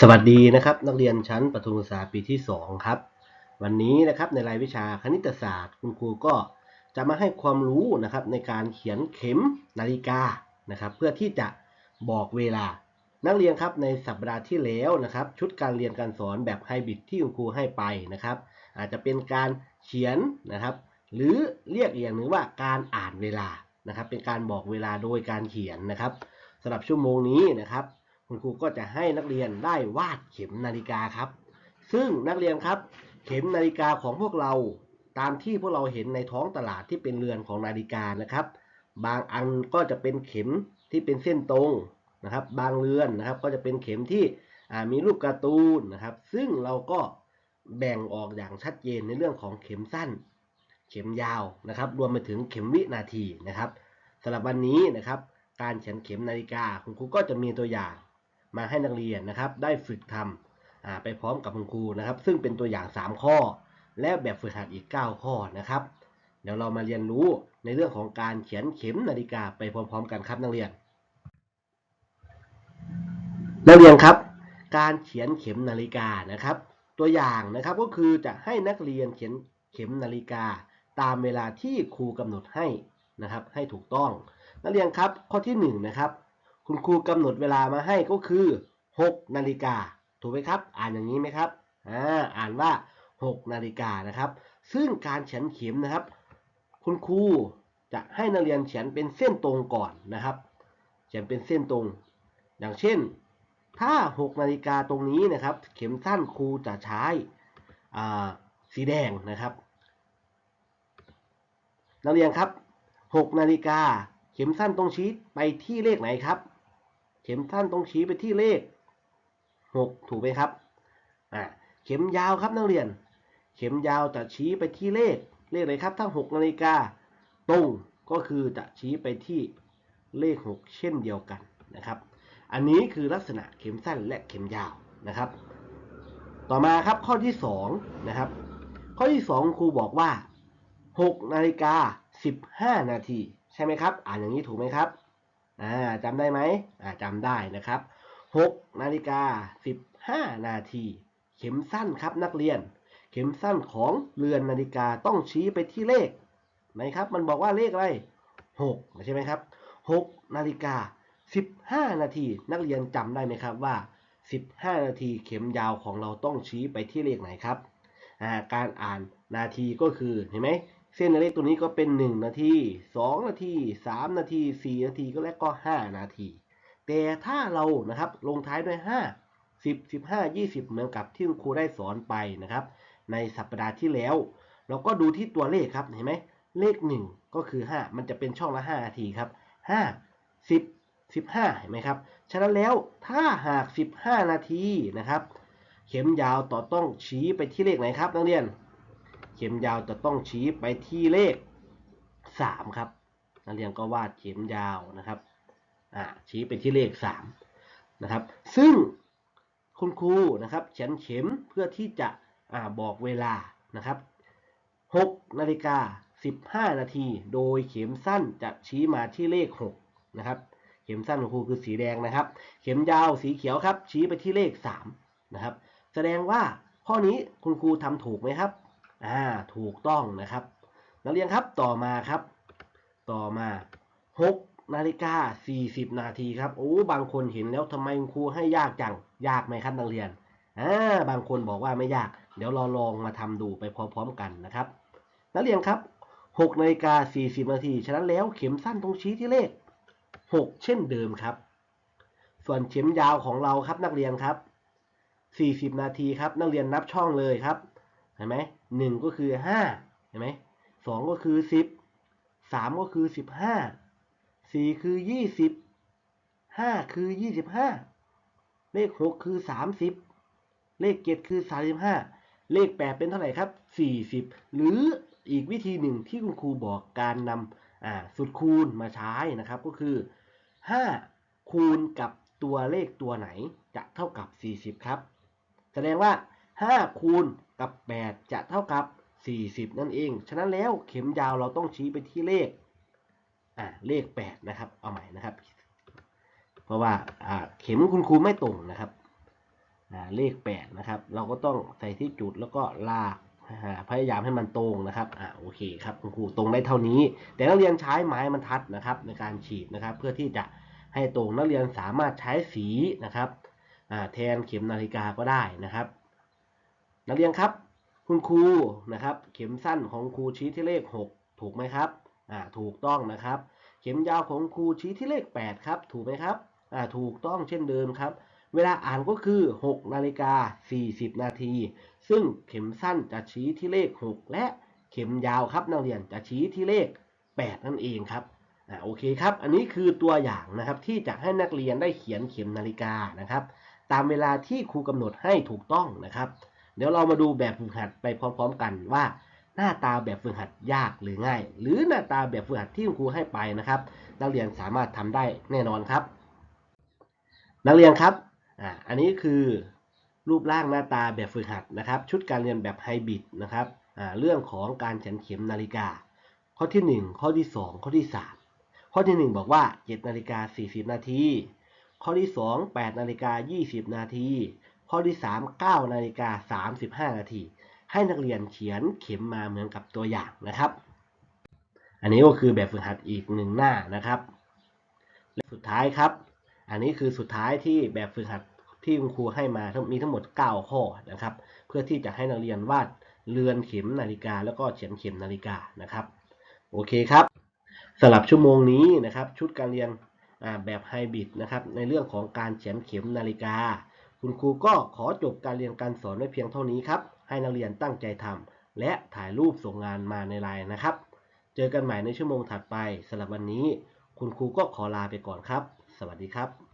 สวัสดีนะครับนักเรียนชั้นประถมศึกษาปีที่ 2 ครับ วันนี้นะครับในรายวิชาคณิตศาสตร์ คุณครูก็จะมาให้ความรู้นะครับในการเขียนเข็มนาฬิกานะครับ เพื่อที่จะบอกเวลา นักเรียนครับในสัปดาห์ที่แล้วนะครับ ชุดการเรียนการสอนแบบไฮบริดที่คุณครูให้ไปนะครับ อาจจะเป็นการเขียนนะครับ หรือเรียกอีกอย่างหนึ่งว่าการอ่านเวลานะครับ เป็นการบอกเวลาโดยการเขียนนะครับสำหรับชั่วโมงนี้นะครับ คุณครูก็จะให้นักเรียนได้วาดเข็มนาฬิกาครับ ซึ่งนักเรียนครับ เข็มนาฬิกาของพวกเราตามที่พวกเราเห็นในท้องตลาดที่เป็นเรือนของนาฬิกานะครับ บางอันก็จะเป็นเข็มที่เป็นเส้นตรงนะครับ บางเรือนนะครับ ก็จะเป็นเข็มที่มีรูปการ์ตูนนะครับ ซึ่งเราก็แบ่งออกอย่างชัดเจนในเรื่องของเข็มสั้น เข็มยาวนะครับ รวมไปถึงเข็มวินาทีนะครับสำหรับวันนี้นะครับ การเขียนเข็มนาฬิกาคุณครูก็จะมีตัวอย่าง มาให้นักเรียนนะครับ ได้ฝึกทำไปพร้อมกับคุณครูนะครับ ซึ่งเป็นตัวอย่าง 3 ข้อ และแบบฝึกหัดอีก 9 ข้อนะครับ เดี๋ยวเรามาเรียนรู้ในเรื่องของการเขียนเข็มนาฬิกาไปพร้อม ๆ กันครับนักเรียน นักเรียนครับ การเขียนเข็มนาฬิกานะครับ ตัวอย่างนะครับก็คือจะให้นักเรียนเขียนเข็มนาฬิกา ตามเวลาที่ครูกำหนดให้นะครับ ให้ถูกต้อง นักเรียนครับข้อที่1นะครับ คุณครูกำหนดเวลามาให้ก็คือ 6 นาฬิกา ถูกไหมครับ อ่านอย่างนี้ไหมครับ อ่า อ่านว่า 6 นาฬิกานะครับ ซึ่งการเขียนเข็มนะครับ คุณครูจะให้นักเรียนเขียนเป็นเส้นตรงก่อนนะครับ เขียนเป็นเส้นตรง อย่างเช่น ถ้า 6 นาฬิกาตรงนี้นะครับ เข็มสั้นครูจะใช้สีแดงนะครับ นักเรียนครับ 6 นาฬิกาเข็มสั้นตรงชี้ไปที่เลขไหนครับ เข็มสั้นตรงชี้ไปที่เลข 6 ถูกไหมครับอ่าเข็มยาวครับนักเรียน เข็มยาวจะชี้ไปที่เลข เลขอะไรครับ ถ้า 6 นาฬิกาตรงก็คือจะชี้ไปที่เลข 6 เช่นเดียวกันนะครับ อันนี้คือลักษณะเข็มสั้นและเข็มยาวนะครับ ต่อมาครับข้อที่2นะครับ ข้อที่ 2 ครูบอกว่า 6 นาฬิกา 15 นาที ใช่ไหมครับ อ่านอย่างนี้ถูกไหมครับ อ่าจำได้ไหมอ่าจำได้นะครับ6นาฬิกา15 นาที เข็มสั้นครับนักเรียน เข็มสั้นของเรือนนาฬิกาต้องชี้ไปที่เลขไหนครับมันบอกว่าเลขอะไร6ใช่ไหมครับ6นาฬิกา15 นาที นักเรียนจำได้ไหมครับว่า 15 นาทีเข็มยาวของเราต้องชี้ไปที่เลขไหนครับอ่าการอ่านนาทีก็คือเห็นไหม เส้นเลขตัวนี้ก็เป็น 1 นาที 2 นาที 3 นาที 4 นาทีก็และก็ 5 นาที แต่ถ้าเรานะครับลงท้ายด้วย 5 10 15 20 เหมือนกับที่คุณครูได้สอนไปนะครับ ในสัปดาห์ที่แล้ว เราก็ดูที่ตัวเลขครับเห็นไหมเลข 1 ก็คือ 5 มันจะเป็นช่องละ 5 นาทีครับ 5 10 15 เห็นไหมครับ ฉะนั้นแล้วถ้าหาก 15 นาทีนะครับ เข็มยาวต่อต้องชี้ไปที่เลขไหนครับนักเรียน เข็มยาวจะต้องชี้ไปที่เลข 3 ครับ นักเรียนก็วาดเข็มยาวนะครับชี้ไปที่เลข 3 นะครับ ซึ่งคุณครูนะครับเขียนเข็มเพื่อที่จะอบอกเวลานะครับ6นาฬิกา15 นาที โดยเข็มสั้นจะชี้มาที่เลข 6 นะครับ เข็มสั้นของครูคือสีแดงนะครับ เข็มยาวสีเขียวครับ ชี้ไปที่เลข 3 นะครับ แสดงว่าข้อนี้คุณครูทำถูกไหมครับ อ่าถูกต้องนะครับ นักเรียนครับต่อมาครับ ต่อมา6นาฬิกา40 นาทีครับโอ้บางคนเห็นแล้วทำไมครูให้ยากจังยากไหมครับนักเรียนอ่าบางคนบอกว่าไม่ยาก เดี๋ยวเราลองมาทำดูไปพร้อมๆกันนะครับ นักเรียนครับ6นาฬิกา40 นาที ฉะนั้นแล้วเข็มสั้นตรงชี้ที่เลข 6 เช่นเดิมครับ ส่วนเข็มยาวของเราครับนักเรียนครับ 40 นาทีครับ นักเรียนนับช่องเลยครับ เห็นไหม หนึ่งก็คือห้าเห็นไหมสองก็คือสิบสามก็คือสิบห้าสี่คือยี่สิบห้าคือยี่สิบห้าเลขหกคือสามสิบเลขเจ็ดคือสามสิบห้าเลขแปดเป็นเท่าไหร่ครับสี่สิบหรืออีกวิธีหนึ่งที่คุณครูบอกการนำอ่าสุดคูณมาใช้นะครับก็คือห้าคูณกับตัวเลขตัวไหนจะเท่ากับสี่สิบครับ แสดงว่า 5 คูณ กับ 8 จะเท่ากับ 40 นั่นเอง ฉะนั้นแล้วเข็มยาวเราต้องชี้ไปที่เลขอ่าเลข 8 นะครับ เอาใหม่นะครับ เพราะว่าอ่าเข็มคุณครูไม่ตรงนะครับอ่าเลขแปดนะครับ เราก็ต้องใส่ที่จุดแล้วก็ลากพยายามให้มันตรงนะครับ อ่าโอเคครับคุณครูตรงได้เท่านี้ แต่นักเรียนใช้ไม้บรรทัดนะครับ ในการฉีดนะครับ เพื่อที่จะให้ตรงนักเรียนสามารถใช้สีนะครับอ่าแทนเข็มนาฬิกาก็ได้นะครับ นักเรียนครับ คุณครูนะครับ เข็มสั้นของครูชี้ที่เลข 6 ถูกไหมครับอ่าถูกต้องนะครับ เข็มยาวของครูชี้ที่เลข 8 ครับ ถูกไหมครับอ่าถูกต้องเช่นเดิมครับ เวลาอ่านก็คือ 6 นาฬิกา 40 นาที ซึ่งเข็มสั้นจะชี้ที่เลข 6 และเข็มยาวครับนักเรียนจะชี้ที่เลข 8 นั่นเองครับอ่าโอเคครับ อันนี้คือตัวอย่างนะครับที่จะให้นักเรียนได้เขียนเข็มนาฬิกานะครับ ตามเวลาที่ครูกำหนดให้ถูกต้องนะครับ เดี๋ยวเรามาดูแบบฝึกหัดไปพร้อมๆกันว่า หน้าตาแบบฝึกหัดยากหรือง่าย หรือหน้าตาแบบฝึกหัดที่ครูให้ไปนะครับ นักเรียนสามารถทำได้แน่นอนครับ นักเรียนครับอ่าอันนี้คือรูปร่างหน้าตาแบบฝึกหัดนะครับ ชุดการเรียนแบบไฮบริดนะครับอ่าเรื่องของการเขียนเข็มนาฬิกา ข้อที่ 1 ข้อที่ 2 ข้อที่ 3 ข้อที่ 1 บอกว่า7นาฬิกา40 นาทีข้อที่ 2 8นาฬิกา20 นาที ข้อที่ 3 9นาฬิกา35 นาที ให้นักเรียนเขียนเข็มมาเหมือนกับตัวอย่างนะครับ อันนี้ก็คือแบบฝึกหัดอีกหนึ่งหน้านะครับ และสุดท้ายครับ อันนี้คือสุดท้ายที่แบบฝึกหัดที่คุณครูให้มามีทั้งหมด 9 ข้อนะครับ เพื่อที่จะให้นักเรียนวาดเรือนเข็มนาฬิกา แล้วก็เขียนเข็มนาฬิกานะครับ โอเคครับสำหรับชั่วโมงนี้นะครับ ชุดการเรียนแบบไฮบริดนะครับในเรื่องของการเขียนเข็มนาฬิกา คุณครูก็ขอจบการเรียนการสอนไว้เพียงเท่านี้ครับ ให้นักเรียนตั้งใจทำและถ่ายรูปส่งงานมาในไลน์นะครับ เจอกันใหม่ในชั่วโมงถัดไปสำหรับวันนี้ คุณครูก็ขอลาไปก่อนครับ สวัสดีครับ